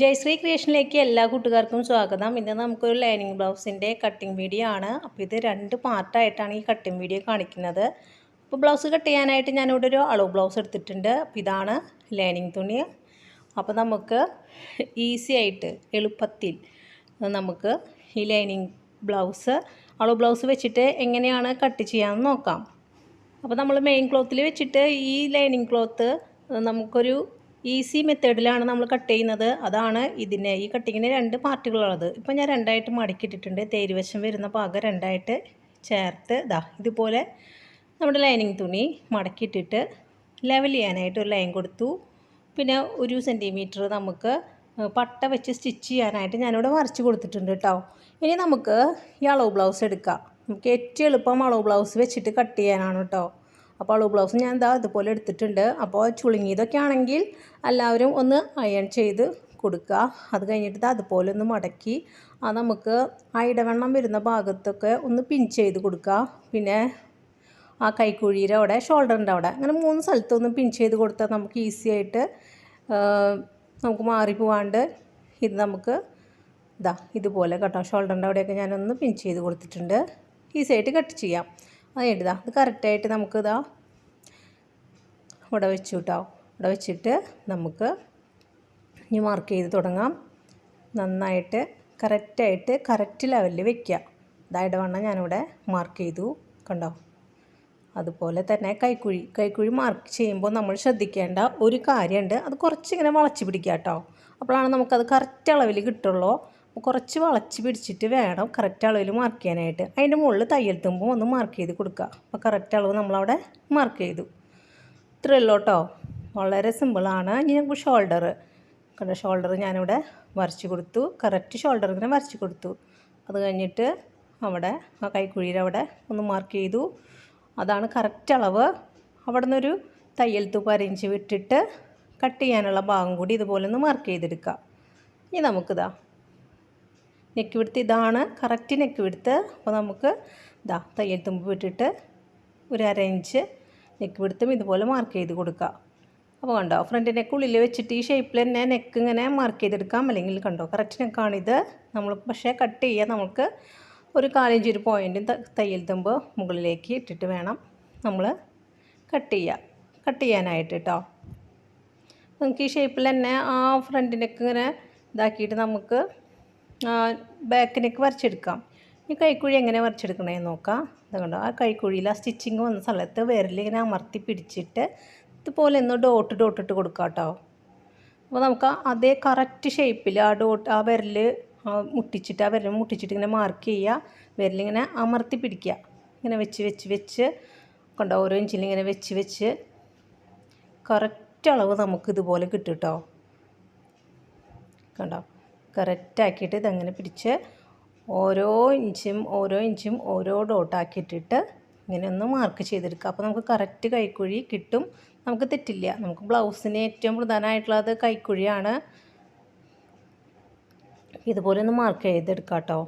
ജയശ്രീ ക്രിയേഷനിലേക്ക് എല്ലാ കൂട്ടുകാർക്കും സ്വാഗതം. ഇന്ന് നമുക്കൊരു ലൈനിങ് ബ്ലൗസിന്റെ കട്ടിങ് വീഡിയോ ആണ്. അപ്പോൾ ഇത് രണ്ട് പാർട്ടായിട്ടാണ് ഈ കട്ടിങ് വീഡിയോ കാണിക്കുന്നത്. അപ്പോൾ ബ്ലൗസ് കട്ട് ചെയ്യാനായിട്ട് ഞാനിവിടെ ഒരു അളവ് ബ്ലൗസ് എടുത്തിട്ടുണ്ട്. അപ്പോൾ ഇതാണ് ലൈനിങ് തുണി. അപ്പോൾ നമുക്ക് ഈസി ആയിട്ട് എളുപ്പത്തിൽ നമുക്ക് ഈ ലൈനിങ് ബ്ലൗസ് അളവ് ബ്ലൗസ് വെച്ചിട്ട് എങ്ങനെയാണ് കട്ട് ചെയ്യാമെന്ന് നോക്കാം. അപ്പോൾ നമ്മൾ മെയിൻ ക്ലോത്തിൽ വെച്ചിട്ട് ഈ ലൈനിങ് ക്ലോത്ത് നമുക്കൊരു ഈസി മെത്തേഡിലാണ് നമ്മൾ കട്ട് ചെയ്യുന്നത്. അതാണ് ഇതിനെ ഈ കട്ടിങ്ങിന് രണ്ട് പാർട്ടുകളുള്ളത് ഇപ്പോൾ ഞാൻ രണ്ടായിട്ട് മടക്കിയിട്ടിട്ടുണ്ട്. തേരുവശം വരുന്ന ഭാഗം രണ്ടായിട്ട് ചേർത്ത് ഇതാ ഇതുപോലെ നമ്മുടെ ലൈനിങ് തുണി മടക്കിയിട്ടിട്ട് ലെവൽ ചെയ്യാനായിട്ട് ഒരു ലൈൻ കൊടുത്തു. പിന്നെ ഒരു സെന്റിമീറ്റർ നമുക്ക് പട്ട വെച്ച് സ്റ്റിച്ച് ചെയ്യാനായിട്ട് ഞാനിവിടെ വരച്ച് കൊടുത്തിട്ടുണ്ട് കേട്ടോ ഇനി നമുക്ക് ഈ അളവ് ബ്ലൗസ് എടുക്കാം. നമുക്ക് ഏറ്റവും എളുപ്പം അളവ് ബ്ലൗസ് വെച്ചിട്ട് കട്ട് ചെയ്യാനാണ് കേട്ടോ അപ്പോൾ അളവ് ബ്ലൗസ് ഞാൻ എന്താ ഇതുപോലെ എടുത്തിട്ടുണ്ട്. അപ്പോൾ ചുളുങ്ങിയതൊക്കെ ആണെങ്കിൽ എല്ലാവരും ഒന്ന് അയൺ ചെയ്ത് കൊടുക്കുക. അത് കഴിഞ്ഞിട്ട് അതുപോലെ ഒന്ന് മടക്കി ആ നമുക്ക് ആ ഇടവണ്ണം വരുന്ന ഭാഗത്തൊക്കെ ഒന്ന് പിൻ ചെയ്ത് കൊടുക്കുക. പിന്നെ ആ കൈക്കുഴിയുടെ അവിടെ ഷോൾഡറിന്റെ അവിടെ അങ്ങനെ മൂന്ന് സ്ഥലത്തൊന്ന് പിൻ ചെയ്ത് കൊടുത്താൽ നമുക്ക് ഈസി ആയിട്ട് നമുക്ക് മാറിപ്പോവാണ്ട് ഇത് നമുക്ക് ഇതാ ഇതുപോലെ കേട്ടോ ഷോൾഡറിന്റെ അവിടെയൊക്കെ ഞാനൊന്ന് പിൻ ചെയ്ത് കൊടുത്തിട്ടുണ്ട്. ഈസി ആയിട്ട് കട്ട് ചെയ്യാം. അത് ഇതാ ഇത് കറക്റ്റായിട്ട് നമുക്ക് ഇതാ ഇവിടെ വെച്ചു കേട്ടോ ഇവിടെ വെച്ചിട്ട് നമുക്ക് ഇനി മാർക്ക് ചെയ്ത് തുടങ്ങാം. നന്നായിട്ട് കറക്റ്റായിട്ട് കറക്റ്റ് ലെവലിൽ വെക്കുക ഇതായിട്ട് വേണം ഞാനിവിടെ മാർക്ക് ചെയ്തു. കണ്ടോ? അതുപോലെ തന്നെ കൈക്കുഴി. കൈക്കുഴി മാർക്ക് ചെയ്യുമ്പോൾ നമ്മൾ ശ്രദ്ധിക്കേണ്ട ഒരു കാര്യമുണ്ട്. അത് കുറച്ചിങ്ങനെ വളച്ച് പിടിക്കുക കേട്ടോ അപ്പോഴാണ് നമുക്കത് കറക്റ്റ് അളവിൽ കിട്ടുള്ളൂ. കുറച്ച് വളച്ച് പിടിച്ചിട്ട് വേണം കറക്റ്റ് അളവിൽ മാർക്ക് ചെയ്യാനായിട്ട്. അതിന്റെ മുകളിൽ തയ്യൽ തുമ്പും ഒന്ന് മാർക്ക് ചെയ്ത് കൊടുക്കുക. അപ്പോൾ കറക്റ്റ് അളവ് നമ്മളവിടെ മാർക്ക് ചെയ്തു. ഇത്രയേ കേട്ടോ. വളരെ സിമ്പിളാണ് ഇനി നമുക്ക് ഷോൾഡർ കണ്ട? ഷോൾഡർ ഞാനിവിടെ വരച്ച് കൊടുത്തു. കറക്റ്റ് ഷോൾഡർ ഇങ്ങനെ വരച്ച് കൊടുത്തു. അത് കഴിഞ്ഞിട്ട് അവിടെ ആ കൈക്കുഴിയിൽ അവിടെ ഒന്ന് മാർക്ക് ചെയ്തു. അതാണ് കറക്റ്റ് അളവ്. അവിടെ നിന്നൊരു തയ്യൽ തൂപ്പ് അരിഞ്ച് വിട്ടിട്ട് കട്ട് ചെയ്യാനുള്ള ഭാഗം കൂടി ഇതുപോലെ ഒന്ന് മാർക്ക് ചെയ്തെടുക്കുക ഇനി നമുക്കിതാ നെക്ക് വിടുത്ത് ഇതാണ് കറക്റ്റ് നെക്ക് വിടുത്ത് അപ്പോൾ നമുക്ക് ഇതാ തയ്യൽ തുമ്പ് വിട്ടിട്ട് ഒരു അര ഇഞ്ച് നെക്ക് വിടുത്തും ഇതുപോലെ മാർക്ക് ചെയ്ത് കൊടുക്കുക അപ്പോൾ കണ്ടോ ഫ്രണ്ട് നെക്ക് ഉള്ളിൽ വെച്ചിട്ട് ഈ ഷേപ്പിൽ തന്നെ നെക്ക് ഇങ്ങനെ മാർക്ക് ചെയ്തെടുക്കാം. അല്ലെങ്കിൽ കണ്ടോ കറക്റ്റ് നെക്കാണിത് നമ്മൾ പക്ഷേ കട്ട് ചെയ്യാൻ നമുക്ക് ഒരു കാലിഞ്ച് ഒരു പോയിന്റും തയ്യൽ തുമ്പ് മുകളിലേക്ക് ഇട്ടിട്ട് വേണം നമ്മൾ കട്ട് ചെയ്യുക കട്ട് ചെയ്യാനായിട്ട് കേട്ടോ നമുക്ക് ഈ ഷേപ്പിൽ തന്നെ ആ ഫ്രണ്ട് നെക്ക് ഇങ്ങനെ ഇതാക്കിയിട്ട് നമുക്ക് ബാക്ക് നെക്ക് വരച്ചെടുക്കാം. ഈ കൈക്കുഴി എങ്ങനെ വരച്ചെടുക്കണേ നോക്കാം. അതുകൊണ്ട് കണ്ടോ ആ കൈക്കുഴിയിൽ ആ സ്റ്റിച്ചിങ് വന്ന സ്ഥലത്ത് വിരലിങ്ങനെ അമർത്തി പിടിച്ചിട്ട് ഇതുപോലെ ഒന്ന് ഡോട്ട് ഡോട്ട് ഇട്ട് കൊടുക്കാം കേട്ടോ അപ്പോൾ നമുക്ക് അതേ കറക്റ്റ് ഷേപ്പിൽ ആ ഡോട്ട് ആ വിരൽ മുട്ടിച്ചിട്ട് ആ വിരൽ മുട്ടിച്ചിട്ട് ഇങ്ങനെ മാർക്ക് ചെയ്യുക. വിരലിങ്ങനെ അമർത്തി പിടിക്കുക. ഇങ്ങനെ വെച്ച് വെച്ച് വെച്ച് കണ്ടോ ഓരോ ഇഞ്ചിലിങ്ങനെ വെച്ച് വെച്ച്. കറക്റ്റ് അളവ് നമുക്ക് ഇതുപോലെ കിട്ടും കേട്ടോ കണ്ടോ? കറക്റ്റാക്കിയിട്ട് ഇതങ്ങനെ പിടിച്ച് ഓരോ ഇഞ്ചും ഓരോ ഇഞ്ചും ഓരോ ഡോട്ടാക്കിയിട്ടിട്ട് ഇങ്ങനെ ഒന്ന് മാർക്ക് ചെയ്തെടുക്കുക. അപ്പോൾ നമുക്ക് കറക്റ്റ് കൈക്കുഴി കിട്ടും. നമുക്ക് തെറ്റില്ല. നമുക്ക് ബ്ലൗസിന് ഏറ്റവും പ്രധാനമായിട്ടുള്ളത് കൈക്കുഴിയാണ്. ഇതുപോലെ ഒന്ന് മാർക്ക് ചെയ്തെടുക്കാം കേട്ടോ.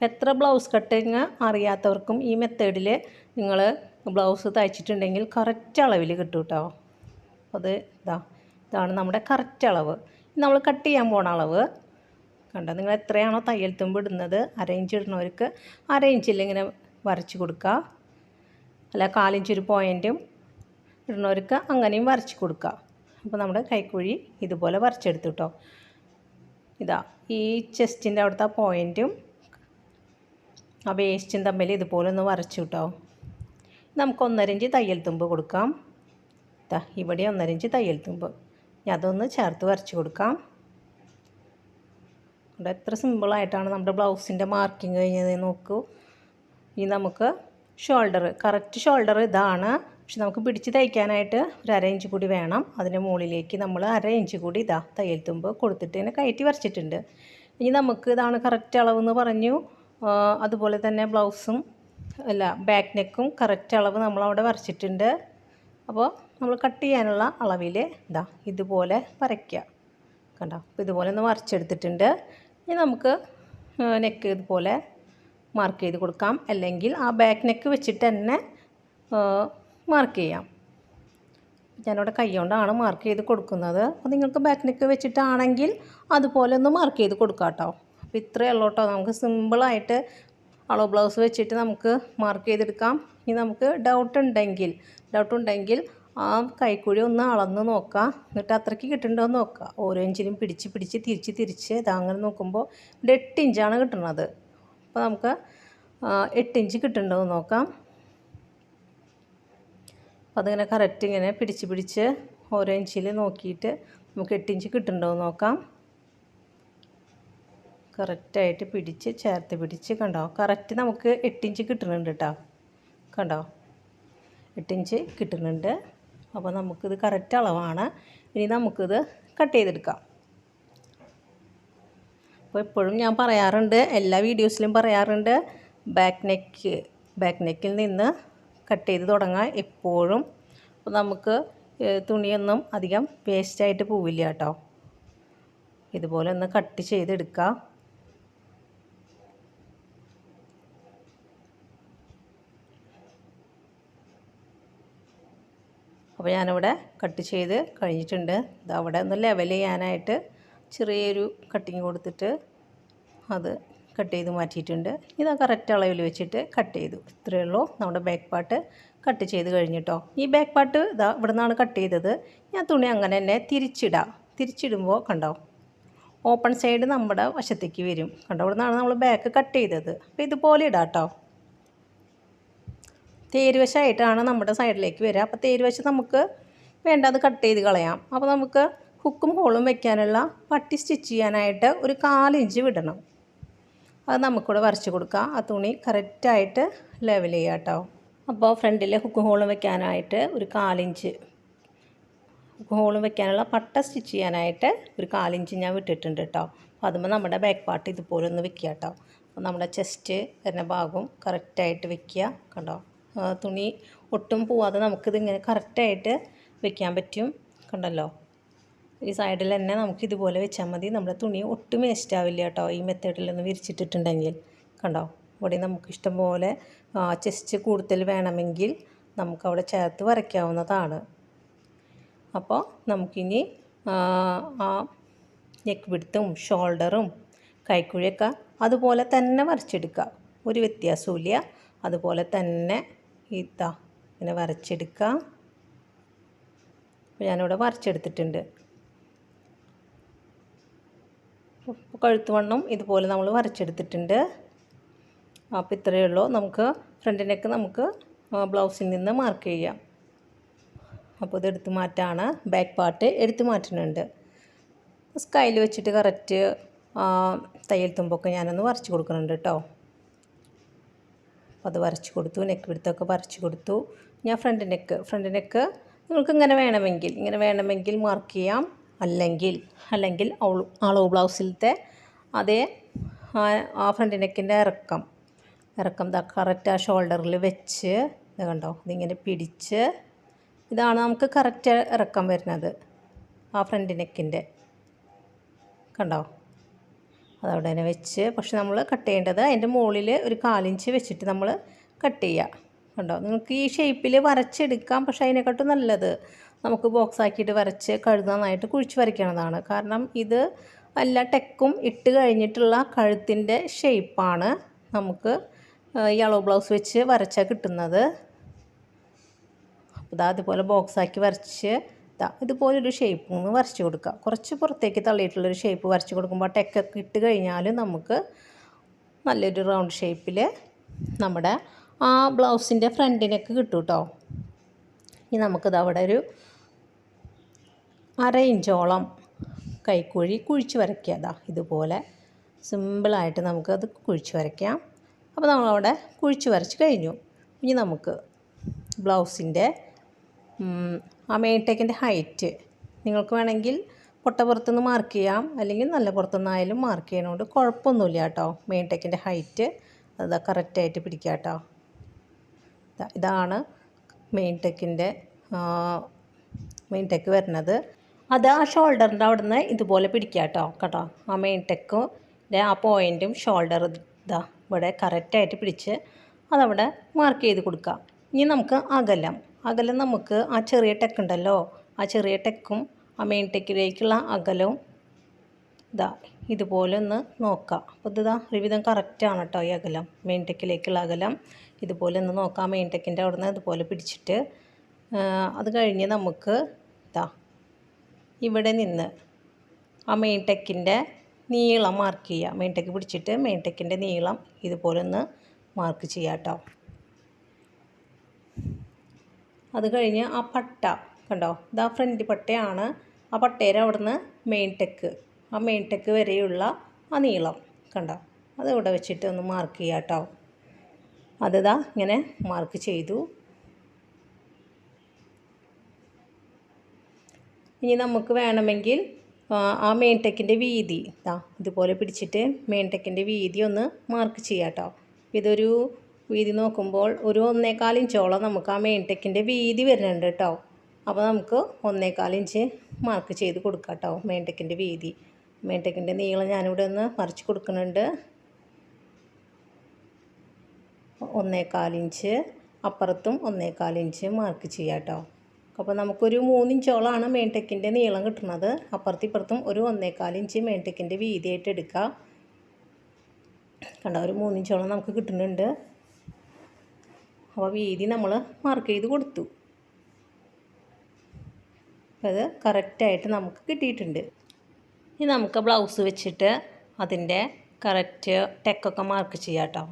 എത്ര ബ്ലൗസ് കട്ടിങ് അറിയാത്തവർക്കും ഈ മെത്തേഡിൽ നിങ്ങൾ ബ്ലൗസ് തയ്ച്ചിട്ടുണ്ടെങ്കിൽ കറക്റ്റ് അളവിൽ കിട്ടും കേട്ടോ. അത് ഇതാ ഇതാണ് നമ്മുടെ കറക്റ്റ് അളവ്. നമ്മൾ കട്ട് ചെയ്യാൻ പോണ അളവ്. കണ്ടോ? നിങ്ങൾ എത്രയാണോ തയ്യൽ തുമ്പ് ഇടുന്നത് അരയിഞ്ച് ഇടുന്നവർക്ക് അരയിഞ്ചിൽ ഇങ്ങനെ വരച്ച് കൊടുക്കുക അല്ല കാലിഞ്ച് ഒരു പോയിന്റും ഇടുന്നവർക്ക് അങ്ങനെയും വരച്ച് കൊടുക്കുക അപ്പോൾ നമ്മുടെ കൈക്കുഴി ഇതുപോലെ വരച്ചെടുത്തു കേട്ടോ ഇതാ ഈ ചെസ്റ്റിന്റെ അവിടുത്തെ പോയിന്റും ആ വേസ്റ്റും തമ്മിൽ ഇതുപോലെ ഒന്ന് വരച്ചു കേട്ടോ നമുക്ക് ഒന്നരഞ്ച് തയ്യൽ തുമ്പ് കൊടുക്കാം. ഇതാ ഇവിടെ ഒന്നരഞ്ച് തയ്യൽ തുമ്പ്. അതൊന്ന് ചേർത്ത് വരച്ച് കൊടുക്കാം. ഇവിടെ എത്ര സിമ്പിളായിട്ടാണ് നമ്മുടെ ബ്ലൗസിന്റെ മാർക്കിങ് കഴിഞ്ഞത് നോക്കൂ. ഇനി നമുക്ക് ഷോൾഡർ കറക്റ്റ് ഷോൾഡർ ഇതാണ്. പക്ഷെ നമുക്ക് പിടിച്ച് തയ്ക്കാനായിട്ട് ഒരു അര ഇഞ്ച് കൂടി വേണം. അതിന്റെ മുകളിലേക്ക് നമ്മൾ അര ഇഞ്ച് കൂടി ഇതാ തയ്യൽ തുമ്പ് കൊടുത്തിട്ട് ഇതിനെ കയറ്റി വരച്ചിട്ടുണ്ട്. ഇനി നമുക്ക് ഇതാണ് കറക്റ്റ് അളവെന്ന് പറഞ്ഞു. അതുപോലെ തന്നെ ബ്ലൗസും അല്ല ബാക്ക് നെക്കും കറക്റ്റ് അളവ് നമ്മളവിടെ വരച്ചിട്ടുണ്ട്. അപ്പോൾ നമ്മൾ കട്ട് ചെയ്യാനുള്ള അളവിൽ ഇതാ ഇതുപോലെ വരയ്ക്കുക കണ്ടോ? അപ്പോൾ ഇതുപോലെ ഒന്ന് വരച്ചെടുത്തിട്ടുണ്ട്. ഇനി നമുക്ക് നെക്ക് ഇതുപോലെ മാർക്ക് ചെയ്ത് കൊടുക്കാം. അല്ലെങ്കിൽ ആ ബാക്ക് നെക്ക് വെച്ചിട്ട് തന്നെ മാർക്ക് ചെയ്യാം. ഞാനിവിടെ കൈ കൊണ്ടാണ് മാർക്ക് ചെയ്ത് കൊടുക്കുന്നത്. അപ്പോൾ നിങ്ങൾക്ക് ബാക്ക് നെക്ക് വെച്ചിട്ടാണെങ്കിൽ അതുപോലെ ഒന്ന് മാർക്ക് ചെയ്ത് കൊടുക്കാം കേട്ടോ അപ്പോൾ ഇത്രയേ ഉള്ളൂ കേട്ടോ നമുക്ക് സിമ്പിളായിട്ട് അളവ് ബ്ലൗസ് വെച്ചിട്ട് നമുക്ക് മാർക്ക് ചെയ്തെടുക്കാം. ഇനി നമുക്ക് ഡൗട്ട് ഉണ്ടെങ്കിൽ ഡൗട്ട് ഉണ്ടെങ്കിൽ ആ കൈക്കുഴി ഒന്ന് അളന്ന് നോക്കാം. എന്നിട്ട് അത്രയ്ക്ക് കിട്ടുന്നുണ്ടോ എന്ന് നോക്കുക ഓരോ ഇഞ്ചിനും പിടിച്ച് പിടിച്ച് തിരിച്ച് തിരിച്ച് അങ്ങനെ നോക്കുമ്പോൾ ഇവിടെ എട്ട് ഇഞ്ചാണ് കിട്ടുന്നത് അപ്പോൾ നമുക്ക് എട്ട് ഇഞ്ച് കിട്ടുന്നുണ്ടോ എന്ന് നോക്കാം. അപ്പോൾ അതിങ്ങനെ കറക്റ്റ് ഇങ്ങനെ പിടിച്ച് പിടിച്ച് ഓരോ ഇഞ്ചിൽ നോക്കിയിട്ട് നമുക്ക് എട്ട് ഇഞ്ച് കിട്ടുന്നുണ്ടോ എന്ന് നോക്കാം കറക്റ്റായിട്ട് പിടിച്ച് ചേർത്ത് പിടിച്ച് കണ്ടോ? കറക്റ്റ് നമുക്ക് എട്ടിഞ്ച് കിട്ടുന്നുണ്ട് കേട്ടോ കണ്ടോ? എട്ടിഞ്ച് കിട്ടുന്നുണ്ട് അപ്പോൾ നമുക്കിത് കറക്റ്റ് അളവാണ്. ഇനി നമുക്കിത് കട്ട് ചെയ്തെടുക്കാം. അപ്പോൾ എപ്പോഴും ഞാൻ പറയാറുണ്ട് എല്ലാ വീഡിയോസിലും പറയാറുണ്ട് ബാക്ക് നെക്ക് ബാക്ക് നെക്കിൽ നിന്ന് കട്ട് ചെയ്ത് തുടങ്ങാൻ എപ്പോഴും. അപ്പോൾ നമുക്ക് തുണിയൊന്നും അധികം വേസ്റ്റായിട്ട് പോവില്ല കേട്ടോ. ഇതുപോലെ ഒന്ന് കട്ട് ചെയ്തെടുക്കുക അപ്പോൾ ഞാനിവിടെ കട്ട് ചെയ്ത് കഴിഞ്ഞിട്ടുണ്ട്. ഇത് അവിടെ ഒന്ന് ലെവൽ ചെയ്യാനായിട്ട് ചെറിയൊരു കട്ടിങ് കൊടുത്തിട്ട് അത് കട്ട് ചെയ്ത് മാറ്റിയിട്ടുണ്ട്. ഇത് കറക്റ്റ് അളവിൽ വെച്ചിട്ട് കട്ട് ചെയ്തു. ഇത്രയേ ഉള്ളൂ. നമ്മുടെ ബാക്ക് പാർട്ട് കട്ട് ചെയ്ത് കഴിഞ്ഞിട്ടോ. ഈ ബാക്ക് പാർട്ട് ഇതാ ഇവിടെ നിന്നാണ് കട്ട് ചെയ്തത്. ഞാൻ തുണി അങ്ങനെ തന്നെ തിരിച്ചിടാം. തിരിച്ചിടുമ്പോൾ കണ്ടോ ഓപ്പൺ സൈഡ് നമ്മുടെ വശത്തേക്ക് വരും. കണ്ടോ ഇവിടെ നിന്നാണ് നമ്മൾ ബാക്ക് കട്ട് ചെയ്തത്. അപ്പോൾ ഇതുപോലെ ഇടാം കേട്ടോ തേരുവശമായിട്ടാണ് നമ്മുടെ സൈഡിലേക്ക് വരിക. അപ്പോൾ തേരുവശം നമുക്ക് വേണ്ടത് കട്ട് ചെയ്ത് കളയാം. അപ്പോൾ നമുക്ക് ഹുക്കും ഹോളും വെക്കാനുള്ള പട്ടി സ്റ്റിച്ച് ചെയ്യാനായിട്ട് ഒരു കാലിഞ്ച് വിടണം. അത് നമുക്കിവിടെ വരച്ച് കൊടുക്കാം. ആ തുണി കറക്റ്റായിട്ട് ലെവൽ ചെയ്യാം കേട്ടോ. അപ്പോൾ ഫ്രണ്ടിൽ ഹുക്കും ഹോളും വെക്കാനായിട്ട് ഒരു കാലിഞ്ച് ഹുക്കും ഹോളും വെക്കാനുള്ള പട്ട സ്റ്റിച്ച് ചെയ്യാനായിട്ട് ഒരു കാലിഞ്ച് ഞാൻ വിട്ടിട്ടുണ്ട് കേട്ടോ. അപ്പോൾ അതുമ്പോൾ നമ്മുടെ ബാക്ക് പാർട്ട് ഇതുപോലെ ഒന്ന് വെക്കുക കേട്ടോ. അപ്പോൾ നമ്മുടെ ചെസ്റ്റ് വരുന്ന ഭാഗവും കറക്റ്റായിട്ട് വെക്കുക കണ്ടോ. തുണി ഒട്ടും പോവാതെ നമുക്കിതിങ്ങനെ കറക്റ്റായിട്ട് വെക്കാൻ പറ്റും. കണ്ടല്ലോ? ഈ സൈഡിൽ തന്നെ നമുക്ക് ഇതുപോലെ വെച്ചാൽ മതി. നമ്മുടെ തുണി ഒട്ടും വേസ്റ്റ് ആവില്ല കേട്ടോ. ഈ മെത്തേഡിൽ ഒന്ന് വിരിച്ചിട്ടിട്ടുണ്ടെങ്കിൽ. കണ്ടോ? ഇവിടെ നമുക്ക് ഇഷ്ടംപോലെ ചെസ്റ്റ് കൂടുതൽ വേണമെങ്കിൽ നമുക്കവിടെ ചേർത്ത് വരയ്ക്കാവുന്നതാണ്. അപ്പോൾ നമുക്കിനി ആ, നെക്ക് വിടുത്തും ഷോൾഡറും കൈക്കുഴിയൊക്കെ അതുപോലെ തന്നെ വരച്ചെടുക്കുക. ഒരു വ്യത്യാസവും അതുപോലെ തന്നെ ഇതാ ഇങ്ങനെ വരച്ചെടുക്കാം. ഞാനിവിടെ വരച്ചെടുത്തിട്ടുണ്ട്. കഴുത്തുവണ്ണം കഴുത്ത് വണ്ണം ഇതുപോലെ നമ്മൾ വരച്ചെടുത്തിട്ടുണ്ട്. അപ്പോൾ ഇത്രയേ ഉള്ളൂ. നമുക്ക് ഫ്രണ്ടിനൊക്കെ നമുക്ക് ബ്ലൗസിൽ നിന്ന് മാർക്ക് ചെയ്യാം. അപ്പോൾ ഇത് എടുത്തു മാറ്റാണ്. ബാക്ക് പാർട്ട് എടുത്ത് മാറ്റുന്നുണ്ട്. സ്കൈൽ വെച്ചിട്ട് കറക്റ്റ് തയ്യൽ തുമ്പൊക്കെ ഞാനൊന്ന് വരച്ച് കൊടുക്കുന്നുണ്ട് കേട്ടോ. അപ്പോൾ അത് വരച്ച് കൊടുത്തു നെക്ക് പിടുത്തൊക്കെ വരച്ച് കൊടുത്തു. ഞാൻ ഫ്രണ്ട് നെക്ക് ഫ്രണ്ട് നെക്ക് നിങ്ങൾക്ക് ഇങ്ങനെ വേണമെങ്കിൽ ഇങ്ങനെ വേണമെങ്കിൽ മാർക്ക് ചെയ്യാം. അല്ലെങ്കിൽ അല്ലെങ്കിൽ അളവ് ബ്ലൗസിലത്തെ അതേ ആ ഫ്രണ്ട് നെക്കിന്റെ ഇറക്കം. ഇറക്കം ദാ കറക്റ്റ് ആ ഷോൾഡറിൽ വെച്ച് ഇത് കണ്ടോ? ഇതിങ്ങനെ പിടിച്ച് ഇതാണ് നമുക്ക് കറക്റ്റ് ഇറക്കം വരുന്നത് ആ ഫ്രണ്ട് നെക്കിന്റെ കണ്ടോ? അതവിടെ തന്നെ വെച്ച് പക്ഷെ നമ്മൾ കട്ട് ചെയ്യേണ്ടത് അതിന്റെ മുകളിൽ ഒരു കാലിഞ്ച് വെച്ചിട്ട് നമ്മൾ കട്ട് ചെയ്യുക കണ്ടോ? നിങ്ങൾക്ക് ഈ ഷേപ്പിൽ വരച്ചെടുക്കാം പക്ഷെ അതിനെക്കാട്ടും നല്ലത് നമുക്ക് ബോക്സ് ആക്കിയിട്ട് വരച്ച് കഴുത്ത് നന്നായിട്ട് കുഴിച്ച് വരയ്ക്കണതാണ്. കാരണം ഇത് എല്ലാ ടെക്കും ഇട്ട് കഴിഞ്ഞിട്ടുള്ള കഴുത്തിന്റെ ഷേപ്പാണ് നമുക്ക് യെളോ ബ്ലൗസ് വെച്ച് വരച്ചാൽ കിട്ടുന്നത്. അപ്പോൾ ഇതാ അതുപോലെ ബോക്സ് ആക്കി വരച്ച് ഇതാ ഇതുപോലൊരു ഷേപ്പ് ഒന്ന് വരച്ച് കൊടുക്കുക കുറച്ച് പുറത്തേക്ക് തള്ളിയിട്ടുള്ളൊരു ഷേപ്പ് വരച്ച് കൊടുക്കുമ്പോൾ ടെക്കൊക്കെ ഇട്ട് കഴിഞ്ഞാൽ നമുക്ക് നല്ലൊരു റൗണ്ട് ഷേപ്പിൽ നമ്മുടെ ആ ബ്ലൗസിന്റെ ഫ്രണ്ടിനൊക്കെ കിട്ടും കേട്ടോ ഇനി നമുക്കിത് അവിടെ ഒരു അര ഇഞ്ചോളം കൈക്കുഴി കുഴിച്ച് വരയ്ക്കുക അതാ ഇതുപോലെ സിമ്പിളായിട്ട് നമുക്കത് കുഴിച്ച് വരയ്ക്കാം. അപ്പോൾ നമ്മളവിടെ കുഴിച്ച് വരച്ച് കഴിഞ്ഞു. ഇനി നമുക്ക് ബ്ലൗസിന്റെ ആ മെയിൻ ടെക്കിന്റെ ഹൈറ്റ് നിങ്ങൾക്ക് വേണമെങ്കിൽ പൊട്ട പുറത്തുനിന്ന് മാർക്ക് ചെയ്യാം. അല്ലെങ്കിൽ നല്ല പുറത്തുനിന്നായാലും മാർക്ക് ചെയ്യണോണ്ട് കുഴപ്പമൊന്നുമില്ല കേട്ടോ. മെയിൻ ടെക്കിന്റെ ഹൈറ്റ് അത് കറക്റ്റായിട്ട് പിടിക്കുക കേട്ടോ. ഇതാ- ഇതാണ് മെയിൻ ടെക്കിന്റെ മെയിൻ ടെക്ക് വരുന്നത്. അത് ആ ഷോൾഡറിന്റെ അവിടെ നിന്ന് ഇതുപോലെ പിടിക്കുക കേട്ടോ. കേട്ടോ. ആ മെയിൻ ടെക്കിന്റെ ആ പോയിന്റും ഷോൾഡർ ഇതാ ഇവിടെ കറക്റ്റായിട്ട് പിടിച്ച് അതവിടെ മാർക്ക് ചെയ്ത് കൊടുക്കുക. ഇനി നമുക്ക് അകലം. അകലം നമുക്ക് ആ ചെറിയ ടെക്ക് ഉണ്ടല്ലോ. ആ ചെറിയ ടെക്കും ആ മെയിൻ ടെക്കിലേക്കുള്ള അകലവും ഇതാ ഇതുപോലെ ഒന്ന് നോക്കാം. അപ്പോൾ ഇതാ ഒരുവിധം കറക്റ്റാണ് കേട്ടോ ഈ അകലം. മെയിൻ ടെക്കിലേക്കുള്ള അകലം. ഇതുപോലെ ഒന്ന് നോക്കാം. മെയിൻ ടെക്കിന്റെ അവിടെ നിന്ന് ഇതുപോലെ പിടിച്ചിട്ട് അത് കഴിഞ്ഞ് നമുക്ക് ഇതാ ഇവിടെ നിന്ന് ആ മെയിൻ ടെക്കിന്റെ നീളം മാർക്ക് ചെയ്യുക മെയിൻ ടെക്ക് പിടിച്ചിട്ട് മെയിൻ ടെക്കിന്റെ നീളം ഇതുപോലെ ഒന്ന് മാർക്ക് ചെയ്യാം കേട്ടോ അത് കഴിഞ്ഞ് ആ പട്ട കണ്ടോ? ഇതാ ഫ്രണ്ട് പട്ടയാണ്. ആ പട്ടയുടെ അവിടുന്ന് മെയിൻ ടെക്ക് ആ മെയിൻ ടെക്ക് വരെയുള്ള ആ നീളം കണ്ടോ? അത് ഇവിടെ വെച്ചിട്ട് ഒന്ന് മാർക്ക് ചെയ്യാം കേട്ടോ അതിതാ ഇങ്ങനെ മാർക്ക് ചെയ്തു. ഇനി നമുക്ക് വേണമെങ്കിൽ ആ മെയിൻ ടെക്കിന്റെ വീതി ഇതാ ഇതുപോലെ പിടിച്ചിട്ട് മെയിൻ ടെക്കിന്റെ വീതി ഒന്ന് മാർക്ക് ചെയ്യാം കേട്ടോ ഇതൊരു വീതി നോക്കുമ്പോൾ ഒരു ഒന്നേകാൽ ഇഞ്ചോളം നമുക്ക് ആ മെയിൻ ടെക്കിന്റെ വീതി വരുന്നുണ്ട് കേട്ടോ. അപ്പോൾ നമുക്ക് ഒന്നേകാൽ ഇഞ്ച് മാർക്ക് ചെയ്ത് കൊടുക്കാം കേട്ടോ മെയിൻ ടെക്കിന്റെ വീതി. മെയിൻ ടെക്കിന്റെ നീളം ഞാനിവിടെ ഒന്ന് മറിച്ച് കൊടുക്കുന്നുണ്ട്. ഒന്നേകാൽ ഇഞ്ച് അപ്പുറത്തും ഒന്നേകാൽ ഇഞ്ച് മാർക്ക് ചെയ്യാം കേട്ടോ. അപ്പോൾ നമുക്കൊരു മൂന്നിഞ്ചോളമാണ് മെയിൻ ടെക്കിന്റെ നീളം കിട്ടുന്നത്. അപ്പുറത്തും ഇപ്പുറത്തും ഒരു ഒന്നേകാൽ ഇഞ്ച് മെയിൻ ടെക്കിന്റെ വീതിയായിട്ട് എടുക്കാം. കണ്ട ഒരു മൂന്നിഞ്ചോളം നമുക്ക് കിട്ടുന്നുണ്ട്. അപ്പോൾ വീതി നമ്മൾ മാർക്ക് ചെയ്ത് കൊടുത്തു. അത് കറക്റ്റായിട്ട് നമുക്ക് കിട്ടിയിട്ടുണ്ട്. ഇനി നമുക്ക് ബ്ലൗസ് വെച്ചിട്ട് അതിന്റെ കറക്റ്റ് ടെക്കൊക്കെ മാർക്ക് ചെയ്യാം കേട്ടോ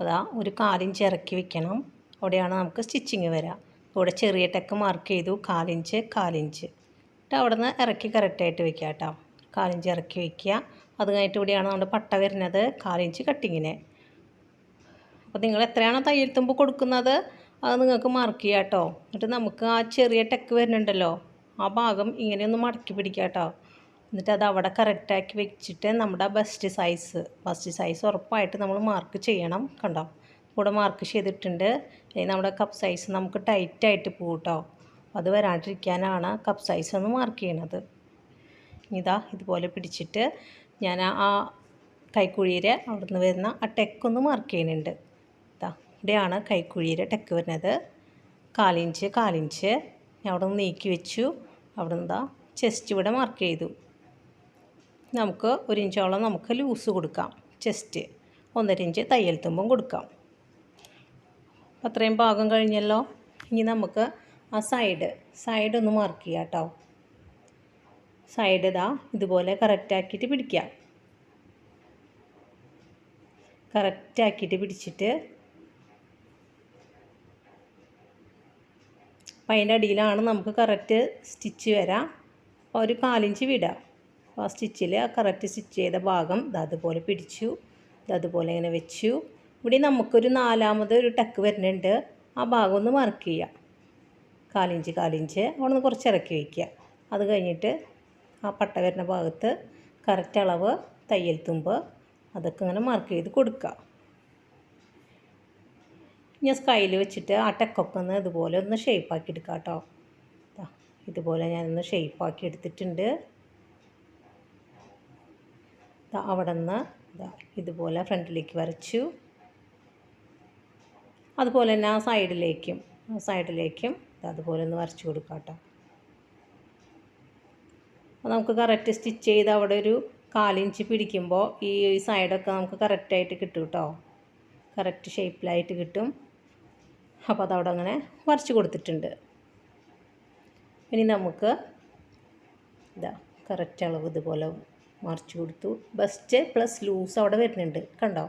അതാ ഒരു കാലിഞ്ച് ഇറക്കി വെക്കണം. അവിടെയാണ് നമുക്ക് സ്റ്റിച്ചിങ് വരിക ഇവിടെ ചെറിയ ടെക്ക് മാർക്ക് ചെയ്തു കാലിഞ്ച് കാലിഞ്ച്. എന്നിട്ട് അവിടെ നിന്ന് ഇറക്കി കറക്റ്റായിട്ട് വെക്കുക കേട്ടോ കാലിഞ്ച് ഇറക്കി വെക്കുക. അത് കഴിഞ്ഞിട്ട് ഇവിടെയാണ് നമ്മുടെ പട്ട വരുന്നത് കാലിഞ്ച് കട്ടിങ്ങിന് അപ്പോൾ നിങ്ങൾ എത്രയാണോ തയ്യൽ തുമ്പ് കൊടുക്കുന്നത്? അത് നിങ്ങൾക്ക് മാർക്ക് ചെയ്യാം കേട്ടോ. എന്നിട്ട് നമുക്ക് ആ ചെറിയ ടെക്ക് വരുന്നുണ്ടല്ലോ. ആ ഭാഗം ഇങ്ങനെയൊന്ന് മടക്കി പിടിക്കുക കേട്ടോ. എന്നിട്ട് അത് അവിടെ കറക്റ്റാക്കി വെച്ചിട്ട് നമ്മുടെ ബെസ്റ്റ് സൈസ് ബെസ്റ്റ് സൈസ് ഉറപ്പായിട്ട് നമ്മൾ മാർക്ക് ചെയ്യണം കണ്ടോ. കൂടെ മാർക്ക് ചെയ്തിട്ടുണ്ട്. നമ്മുടെ കപ്പ് സൈസ് നമുക്ക് ടൈറ്റായിട്ട് പോകും കേട്ടോ. അത് വരാണ്ടിരിക്കാനാണ് കപ്പ് സൈസ് ഒന്ന് മാർക്ക് ചെയ്യണത്. ഇതാ ഇതുപോലെ പിടിച്ചിട്ട് ഞാൻ ആ കൈക്കുഴിയിൽ അവിടുന്ന് വരുന്ന ആ ടെക്കൊന്ന് മാർക്ക് ചെയ്യുന്നുണ്ട്. ഇവിടെയാണ് കൈക്കുഴിയുടെ ടെക്ക് വരുന്നത്. കാലിഞ്ച് കാലിഞ്ച്. ഞാൻ അവിടെ നിന്ന് നീക്കി വെച്ചു. അവിടെ നിന്ന് ചെസ്റ്റ് ഇവിടെ മാർക്ക് ചെയ്തു. നമുക്ക് ഒരു ഇഞ്ചോളം നമുക്ക് ലൂസ് കൊടുക്കാം. ചെസ്റ്റ് ഒന്നര ഇഞ്ച് തയ്യൽ തുമ്പും കൊടുക്കാം. അത്രയും ഭാഗം കഴിഞ്ഞല്ലോ. ഇനി നമുക്ക് ആ സൈഡ് സൈഡ് ഒന്ന് മാർക്ക് ചെയ്യാം കേട്ടോ സൈഡ് ഇതാ ഇതുപോലെ കറക്റ്റാക്കിയിട്ട് പിടിക്കാം. കറക്റ്റാക്കിയിട്ട് പിടിച്ചിട്ട് അപ്പം അതിന്റെ അടിയിലാണ് നമുക്ക് കറക്റ്റ് സ്റ്റിച്ച് വരാം. അപ്പോൾ ഒരു കാലിഞ്ച് വിടാം. അപ്പോൾ ആ സ്റ്റിച്ചിൽ ആ കറക്റ്റ് സ്റ്റിച്ച് ചെയ്ത ഭാഗം അതുപോലെ പിടിച്ചു. അതുപോലെ ഇങ്ങനെ വെച്ചു. ഇവിടെ നമുക്കൊരു നാലാമത് ഒരു ടക്ക് വരുന്നുണ്ട്. ആ ഭാഗം ഒന്ന് മാർക്ക് ചെയ്യാം. കാലിഞ്ച് കാലിഞ്ച്. അവിടെ നിന്ന് കുറച്ച് ഇറക്കി വയ്ക്കുക. അത് കഴിഞ്ഞിട്ട് ആ പട്ട വരുന്ന ഭാഗത്ത് കറക്റ്റ് അളവ് തയ്യൽ തുമ്പ് അതൊക്കെ ഇങ്ങനെ മാർക്ക് ചെയ്ത് കൊടുക്കുക. ഞാൻ സ്കൈയിൽ വെച്ചിട്ട് ആ ഇതുപോലെ ഒന്ന് ഷേപ്പാക്കി എടുക്കാം കേട്ടോ. ഇതുപോലെ ഞാനൊന്ന് ഷേപ്പാക്കി എടുത്തിട്ടുണ്ട്. അവിടെ നിന്ന് ഇതുപോലെ ഫ്രണ്ടിലേക്ക് വരച്ചു. അതുപോലെ തന്നെ ആ സൈഡിലേക്കും സൈഡിലേക്കും അതുപോലെ ഒന്ന് വരച്ചു കൊടുക്കാം കേട്ടോ. നമുക്ക് കറക്റ്റ് സ്റ്റിച്ച് ചെയ്ത് അവിടെ ഒരു കാലിഞ്ച് പിടിക്കുമ്പോൾ ഈ സൈഡൊക്കെ നമുക്ക് കറക്റ്റായിട്ട് കിട്ടും കേട്ടോ. കറക്റ്റ് ഷേപ്പിലായിട്ട് കിട്ടും. അപ്പോൾ അതവിടെ അങ്ങനെ വരച്ച് കൊടുത്തിട്ടുണ്ട്. ഇനി നമുക്ക് ഇതാ കറക്റ്റ് അളവ് ഇതുപോലെ മറിച്ച് കൊടുത്തു. ബെസ്റ്റ് പ്ലസ് ലൂസ് അവിടെ വരുന്നുണ്ട്. കണ്ടോ?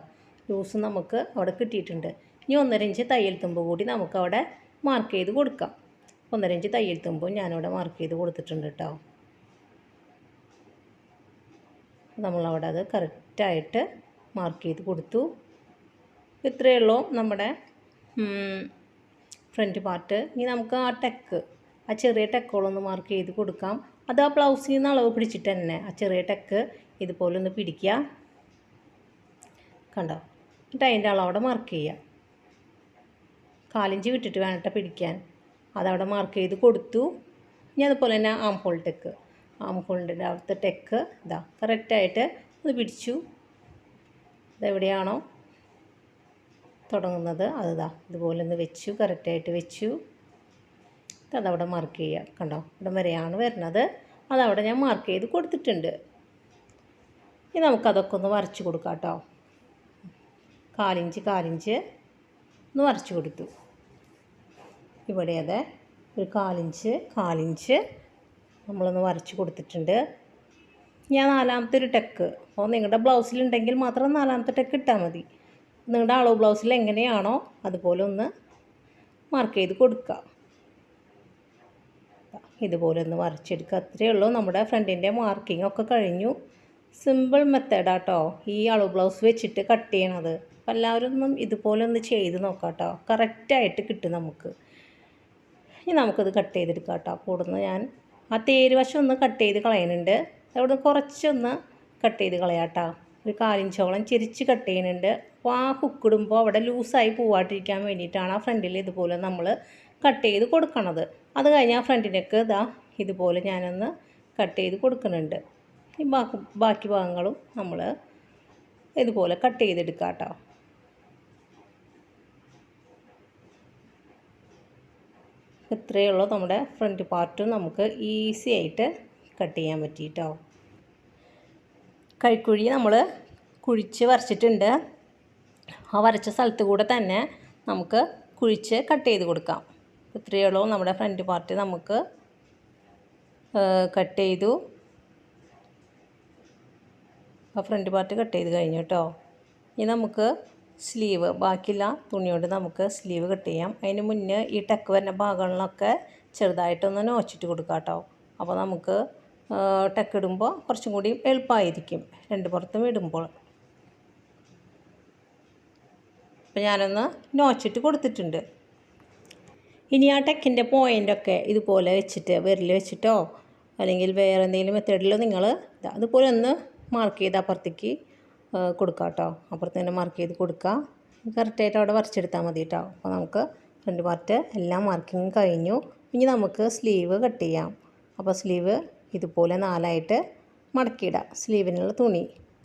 ലൂസ് നമുക്ക് അവിടെ കിട്ടിയിട്ടുണ്ട്. ഇനി ഒന്നര ഇഞ്ച് തയ്യൽ തുമ്പ് കൂടി നമുക്ക് അവിടെ മാർക്ക് ചെയ്ത് കൊടുക്കാം. ഒന്നര ഇഞ്ച് തയ്യൽ തുമ്പും ഞാനവിടെ മാർക്ക് ചെയ്ത് കൊടുത്തിട്ടുണ്ട് കേട്ടോ. നമ്മളവിടെ അത് കറക്റ്റായിട്ട് മാർക്ക് ചെയ്ത് കൊടുത്തു. ഇത്രയേ ഉള്ളൂ നമ്മുടെ ഫ്രണ്ട് പാർട്ട് ഇനി നമുക്ക് ആ ടെക്ക് ആ ചെറിയ ടെക്കുകളൊന്ന് മാർക്ക് ചെയ്ത് കൊടുക്കാം. അത് ആ ബ്ലൗസിൽ നിന്ന് അളവ് പിടിച്ചിട്ട് തന്നെ ആ ചെറിയ ടെക്ക് ഇതുപോലെ ഒന്ന് പിടിക്കുക. കണ്ടോ? എന്നിട്ട് അതിന്റെ അളവവിടെ മാർക്ക് ചെയ്യുക. കാലിഞ്ച് വിട്ടിട്ട് വേണട്ട പിടിക്കാൻ. അതവിടെ മാർക്ക് ചെയ്ത് കൊടുത്തു. ഇനി അതുപോലെ തന്നെ ആം ഹോൾ ടെക്ക് ആം ഹോളിന്റെ അവിടുത്തെ ടെക്ക് ഇതാ കറക്റ്റായിട്ട് ഒന്ന് പിടിച്ചു. ഇതെവിടെയാണോ തുടങ്ങുന്നത്. അത് ഇതാ ഇതുപോലെ ഒന്ന് വെച്ചു കറക്റ്റായിട്ട് വെച്ചു. അതവിടെ മാർക്ക് ചെയ്യുക കണ്ടോ? ഇവിടെ വരെയാണ് വരുന്നത്. അതവിടെ ഞാൻ മാർക്ക് ചെയ്ത് കൊടുത്തിട്ടുണ്ട്. ഇനി നമുക്കതൊക്കെ ഒന്ന് വരച്ച് കൊടുക്കാം കേട്ടോ. കാലിഞ്ച് കാലിഞ്ച് ഒന്ന് വരച്ച് കൊടുത്തു. ഇവിടെ അതെ ഒരു കാലിഞ്ച് കാലിഞ്ച് നമ്മളൊന്ന് വരച്ച് കൊടുത്തിട്ടുണ്ട്. ഞാൻ നാലാമത്തെ ഒരു ടെക്ക്. അപ്പോൾ നിങ്ങളുടെ ബ്ലൗസിലുണ്ടെങ്കിൽ മാത്രം നാലാമത്തെ ടെക്ക് ഇട്ടാൽ മതി. നിങ്ങളുടെ അളവ് ബ്ലൗസിൽ എങ്ങനെയാണോ അതുപോലെ ഒന്ന് മാർക്ക് ചെയ്ത് കൊടുക്കുക. ഇതുപോലെ ഒന്ന് വരച്ചെടുക്കുക. അത്രയേ ഉള്ളൂ. നമ്മുടെ ഫ്രണ്ടിന്റെ മാർക്കിംഗ് ഒക്കെ കഴിഞ്ഞു. സിമ്പിൾ മെത്തേഡാട്ടോ ഈ അളവ് ബ്ലൗസ് വെച്ചിട്ട് കട്ട് ചെയ്യണത്. അപ്പോൾ എല്ലാവരും ഒന്നും ഇതുപോലെ ഒന്ന് ചെയ്ത് നോക്കാം കേട്ടോ കറക്റ്റായിട്ട് കിട്ടും നമുക്ക്. ഇനി നമുക്കത് കട്ട് ചെയ്തെടുക്കാം കേട്ടോ അപ്പോൾ ഇവിടുന്ന് ഞാൻ ആ തേര് വശം ഒന്ന് കട്ട് ചെയ്ത് കളയുന്നുണ്ട് അവിടെ കുറച്ചൊന്ന് കട്ട് ചെയ്ത് കളയാട്ടോ ഒരു കാലിഞ്ചോളം ചിരിച്ച് കട്ട് ചെയ്യുന്നുണ്ട്. അപ്പോൾ ആ ഹുക്കിടുമ്പോൾ അവിടെ ലൂസായി പോവാട്ടിരിക്കാൻ വേണ്ടിയിട്ടാണ് ആ ഫ്രണ്ടിൽ ഇതുപോലെ നമ്മൾ കട്ട് ചെയ്ത് കൊടുക്കണത്. അത് കഴിഞ്ഞ് ആ ഫ്രണ്ടിനൊക്കെ ഇതാ ഇതുപോലെ ഞാനൊന്ന് കട്ട് ചെയ്ത് കൊടുക്കുന്നുണ്ട്. ഈ ബാക്കി ബാക്കി ഭാഗങ്ങളും നമ്മൾ ഇതുപോലെ കട്ട് ചെയ്തെടുക്കാം കേട്ടോ ഇത്രയേ നമ്മുടെ ഫ്രണ്ട് പാർട്ട് നമുക്ക് ഈസി ആയിട്ട് കട്ട് ചെയ്യാൻ പറ്റിയിട്ടോ കൈക്കുഴി നമ്മൾ കുഴിച്ച് വരച്ചിട്ടുണ്ട്. ആ വരച്ച സ്ഥലത്ത് കൂടെ തന്നെ നമുക്ക് കുഴിച്ച് കട്ട് ചെയ്ത് കൊടുക്കാം. ഇത്രയേ ഉള്ളൂ. നമ്മുടെ ഫ്രണ്ട് പാർട്ട് നമുക്ക് കട്ട് ചെയ്തു. ആ ഫ്രണ്ട് പാർട്ട് കട്ട് ചെയ്ത് കഴിഞ്ഞു കേട്ടോ ഇനി നമുക്ക് സ്ലീവ് ബാക്കിയുള്ള തുണിയോട് നമുക്ക് സ്ലീവ് കട്ട് ചെയ്യാം. അതിന് മുന്നേ ഈ ടക്ക് വരുന്ന ഭാഗങ്ങളിലൊക്കെ ചെറുതായിട്ടൊന്ന് നോച്ചിട്ട് കൊടുക്കാം കേട്ടോ അപ്പോൾ നമുക്ക് ടക്ക് ഇടുമ്പോൾ കുറച്ചും കൂടി എളുപ്പമായിരിക്കും. രണ്ട് പുറത്തും ഇടുമ്പോൾ. അപ്പോൾ ഞാനൊന്ന് നോച്ചിട്ട് കൊടുത്തിട്ടുണ്ട്. ഇനി ആ ടെക്കിന്റെ പോയിന്റൊക്കെ ഇതുപോലെ വെച്ചിട്ട് വിരൽ വെച്ചിട്ടോ അല്ലെങ്കിൽ വേറെ എന്തെങ്കിലും മെത്തേഡിലോ നിങ്ങൾ അതുപോലെ ഒന്ന് മാർക്ക് ചെയ്ത് അപ്പുറത്തേക്ക് കൊടുക്കുക കേട്ടോ അപ്പുറത്ത് തന്നെ മാർക്ക് ചെയ്ത് കൊടുക്കുക കറക്റ്റായിട്ട് അവിടെ വരച്ചെടുത്താൽ മതി കേട്ടോ അപ്പോൾ നമുക്ക് രണ്ട് പാർട്ട് എല്ലാം മാർക്കിങ് കഴിഞ്ഞു. ഇനി നമുക്ക് സ്ലീവ് കട്ട് ചെയ്യാം. അപ്പോൾ സ്ലീവ് ഇതുപോലെ നാലായിട്ട് മടക്കിയിടുക സ്ലീവിനുള്ള തുണി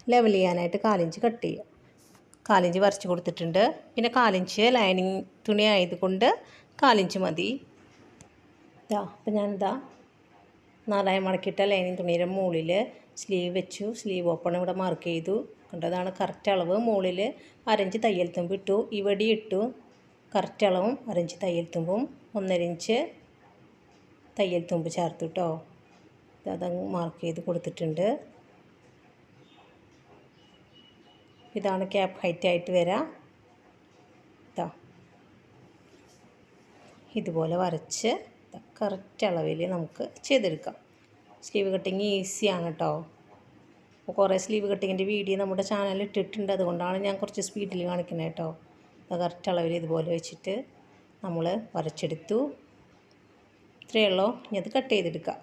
ലെവൽ ചെയ്യാനായിട്ട് കാലിഞ്ച് കട്ട് ചെയ്യുക കാലിഞ്ച് വരച്ച് കൊടുത്തിട്ടുണ്ട്. പിന്നെ കാലിഞ്ച് ലൈനിങ് തുണി ആയതുകൊണ്ട് കാലിഞ്ച് മതി. ഇതാ അപ്പം ഞാനിതാ നാലായി മടക്കിയിട്ട ലൈനിങ് തുണിയുടെ മുകളിൽ സ്ലീവ് വെച്ചു. സ്ലീവ് ഓപ്പൺ ഇവിടെ മാർക്ക് ചെയ്തു. കണ്ടതാണ് കറക്റ്റ് അളവ്. മുകളിൽ അരഞ്ച് തയ്യൽ തുമ്പ് ഇട്ടു. ഇവിടെ ഇട്ടു. കറക്റ്റ് അളവും അരഞ്ച് തയ്യൽ തുമ്പും. ഒന്നര ഇഞ്ച് തയ്യൽ തുമ്പ് ചേർത്തു കേട്ടോ അതങ്ങ് മാർക്ക് ചെയ്ത് കൊടുത്തിട്ടുണ്ട്. ഇതാണ് ക്യാപ് ഹൈറ്റ് ആയിട്ട് വരാം. ഇതാ ഇതുപോലെ വരച്ച് കറക്റ്റ് അളവിൽ നമുക്ക് ചെയ്തെടുക്കാം. സ്ലീവ് കട്ടിങ് ഈസിയാണ് കേട്ടോ അപ്പോൾ കുറേ സ്ലീവ് കട്ടിങ്ങിന്റെ വീഡിയോ നമ്മുടെ ചാനലിൽ ഇട്ടിട്ടുണ്ട്. അതുകൊണ്ടാണ് ഞാൻ കുറച്ച് സ്പീഡിൽ കാണിക്കുന്നത് കേട്ടോ അത് കറക്റ്റ് അളവിൽ ഇതുപോലെ വെച്ചിട്ട് നമ്മൾ വരച്ചെടുത്തു. ഇത്രയേ ഉള്ളൂ. ഇനി അത് കട്ട് ചെയ്തെടുക്കാം.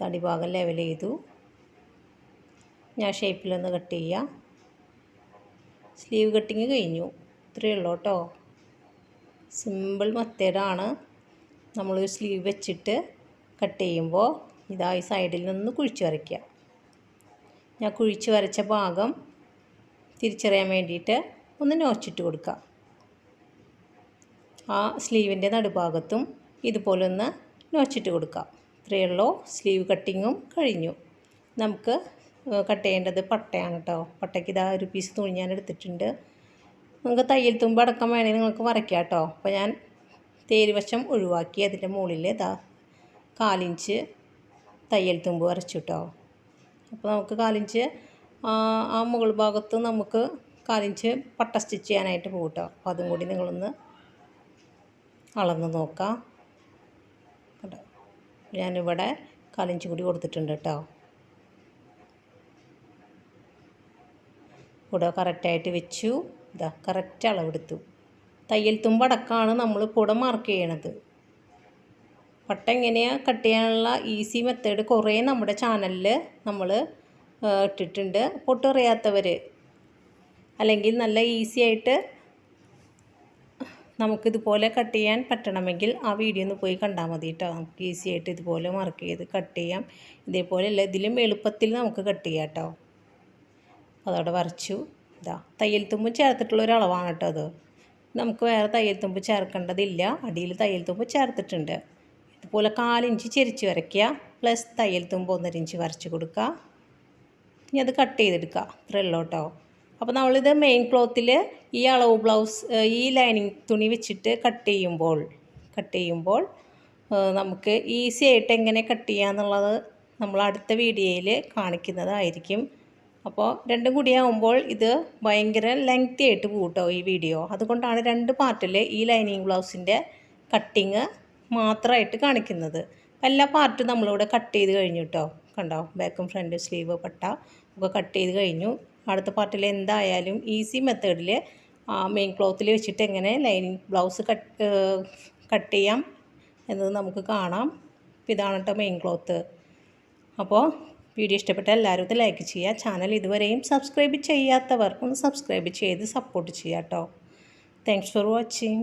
തടിഭാഗം ലെവൽ ചെയ്തു. ഞാൻ ഷേപ്പിലൊന്ന് കട്ട് ചെയ്യാം. സ്ലീവ് കട്ടിങ് കഴിഞ്ഞു. ഇത്രയേ ഉള്ളൂ കേട്ടോ സിമ്പിൾ മെത്തേഡാണ് നമ്മൾ സ്ലീവ് വെച്ചിട്ട് കട്ട് ചെയ്യുമ്പോൾ ഇതാ ഈ സൈഡിൽ നിന്ന് കുഴിച്ച് വരയ്ക്കുക ഞാൻ കുഴിച്ച് വരച്ച ഭാഗം തിരിച്ചറിയാൻ വേണ്ടിയിട്ട് ഒന്ന് നോച്ചിട്ട് കൊടുക്കുക ആ സ്ലീവിന്റെ നടുഭാഗത്തും ഇതുപോലെ ഒന്ന് നോച്ചിട്ട് കൊടുക്കാം. ഇത്രയേ ഉള്ളൂ സ്ലീവ് കട്ടിങ്ങും കഴിഞ്ഞു. നമുക്ക് കട്ട് ചെയ്യേണ്ടത് പട്ടയാണ് കേട്ടോ പട്ടയ്ക്ക് ഇതാ ഒരു പീസ് തുണി ഞാൻ എടുത്തിട്ടുണ്ട്. നിങ്ങൾക്ക് തയ്യൽ തുമ്പ് അടക്കം വേണമെങ്കിൽ നിങ്ങൾക്ക് വരയ്ക്കാം കേട്ടോ അപ്പോൾ ഞാൻ തേരുവശം ഒഴിവാക്കി അതിന്റെ മുകളിൽ ഇതാ കാലിഞ്ച് തയ്യൽ തുമ്പ് വരച്ചു കേട്ടോ അപ്പോൾ നമുക്ക് കാലിഞ്ച് ആ മുകൾ ഭാഗത്ത് നമുക്ക് കാലിഞ്ച് പട്ട സ്റ്റിച്ച് ചെയ്യാനായിട്ട് പോകും കേട്ടോ അപ്പോൾ അതും കൂടി നിങ്ങളൊന്ന് അളന്ന് നോക്കാം. ഞാനിവിടെ കാലിഞ്ചി കൂടി കൊടുത്തിട്ടുണ്ട് കേട്ടോ. കൂടെ കറക്റ്റായിട്ട് വെച്ചു. ഇതാ കറക്റ്റ് അളവെടുത്തു. തയ്യൽ തുമ്പടക്കമാണ് നമ്മൾ കൂടെ മാർക്ക് ചെയ്യണത്. പട്ട എങ്ങനെയാണ് കട്ട് ചെയ്യാനുള്ള ഈസി മെത്തേഡ് കുറേ നമ്മുടെ ചാനലിൽ നമ്മൾ ഇട്ടിട്ടുണ്ട്. പൊട്ടറിയാത്തവർ അല്ലെങ്കിൽ നല്ല ഈസി ആയിട്ട് നമുക്കിതുപോലെ കട്ട് ചെയ്യാൻ പറ്റണമെങ്കിൽ ആ വീഡിയോ ഒന്ന് പോയി കണ്ടാൽ മതി കേട്ടോ നമുക്ക് ഈസി ആയിട്ട് ഇതുപോലെ മാർക്ക് ചെയ്ത് കട്ട് ചെയ്യാം. ഇതേപോലെ അല്ല? ഇതിലും എളുപ്പത്തിൽ നമുക്ക് കട്ട് ചെയ്യാം കേട്ടോ അതവിടെ വരച്ചു. ഇതാ തയ്യൽ തുമ്പ് ചേർത്തിട്ടുള്ള ഒരു അളവാണ് കേട്ടോ അത്. നമുക്ക് വേറെ തയ്യൽ തുമ്പ് ചേർക്കേണ്ടതില്ല. അടിയിൽ തയ്യൽ തുമ്പ് ചേർത്തിട്ടുണ്ട്. ഇതുപോലെ കാലിഞ്ച് ചെരിച്ച് വരയ്ക്കുക. പ്ലസ് തയ്യൽ തുമ്പ് ഒന്നര ഇഞ്ച് വരച്ച് കൊടുക്കുക. ഇനി അത് കട്ട് ചെയ്തെടുക്കുക. ഇത്രയുള്ളൂ കേട്ടോ അപ്പോൾ നമ്മളിത് മെയിൻ ക്ലോത്തിൽ ഈ അളവ് ബ്ലൗസ് ഈ ലൈനിങ് തുണി വെച്ചിട്ട് കട്ട് ചെയ്യുമ്പോൾ കട്ട് ചെയ്യുമ്പോൾ നമുക്ക് ഈസി ആയിട്ട് എങ്ങനെ കട്ട് ചെയ്യാന്നുള്ളത് നമ്മൾ അടുത്ത വീഡിയോയിൽ കാണിക്കുന്നതായിരിക്കും. അപ്പോൾ രണ്ടും കൂടി ആകുമ്പോൾ ഇത് ഭയങ്കര ലെങ്തി ആയിട്ട് പോകട്ടോ ഈ വീഡിയോ അതുകൊണ്ടാണ് രണ്ട് പാർട്ടിൽ ഈ ലൈനിങ് ബ്ലൗസിന്റെ കട്ടിങ് മാത്രമായിട്ട് കാണിക്കുന്നത്. എല്ലാ പാർട്ടും നമ്മളിവിടെ കട്ട് ചെയ്ത് കഴിഞ്ഞു കേട്ടോ കണ്ടോ? ബാക്കും ഫ്രണ്ടും സ്ലീവ് പട്ട ഒക്കെ കട്ട് ചെയ്ത് കഴിഞ്ഞു. അടുത്ത പാർട്ടിൽ എന്തായാലും ഈസി മെത്തേഡിൽ മെയിൻ ക്ലോത്തിൽ വെച്ചിട്ട് എങ്ങനെ ലൈനിങ് ബ്ലൗസ് കട്ട് കട്ട് ചെയ്യാം എന്നത് നമുക്ക് കാണാം. ഇതാണ് കേട്ടോ മെയിൻ ക്ലോത്ത് അപ്പോൾ വീഡിയോ ഇഷ്ടപ്പെട്ട എല്ലാവരും ഇത് ലൈക്ക് ചെയ്യുക. ചാനൽ ഇതുവരെയും സബ്സ്ക്രൈബ് ചെയ്യാത്തവർ ഒന്ന് സബ്സ്ക്രൈബ് ചെയ്ത് സപ്പോർട്ട് ചെയ്യാം കേട്ടോ താങ്ക്സ് ഫോർ വാച്ചിങ്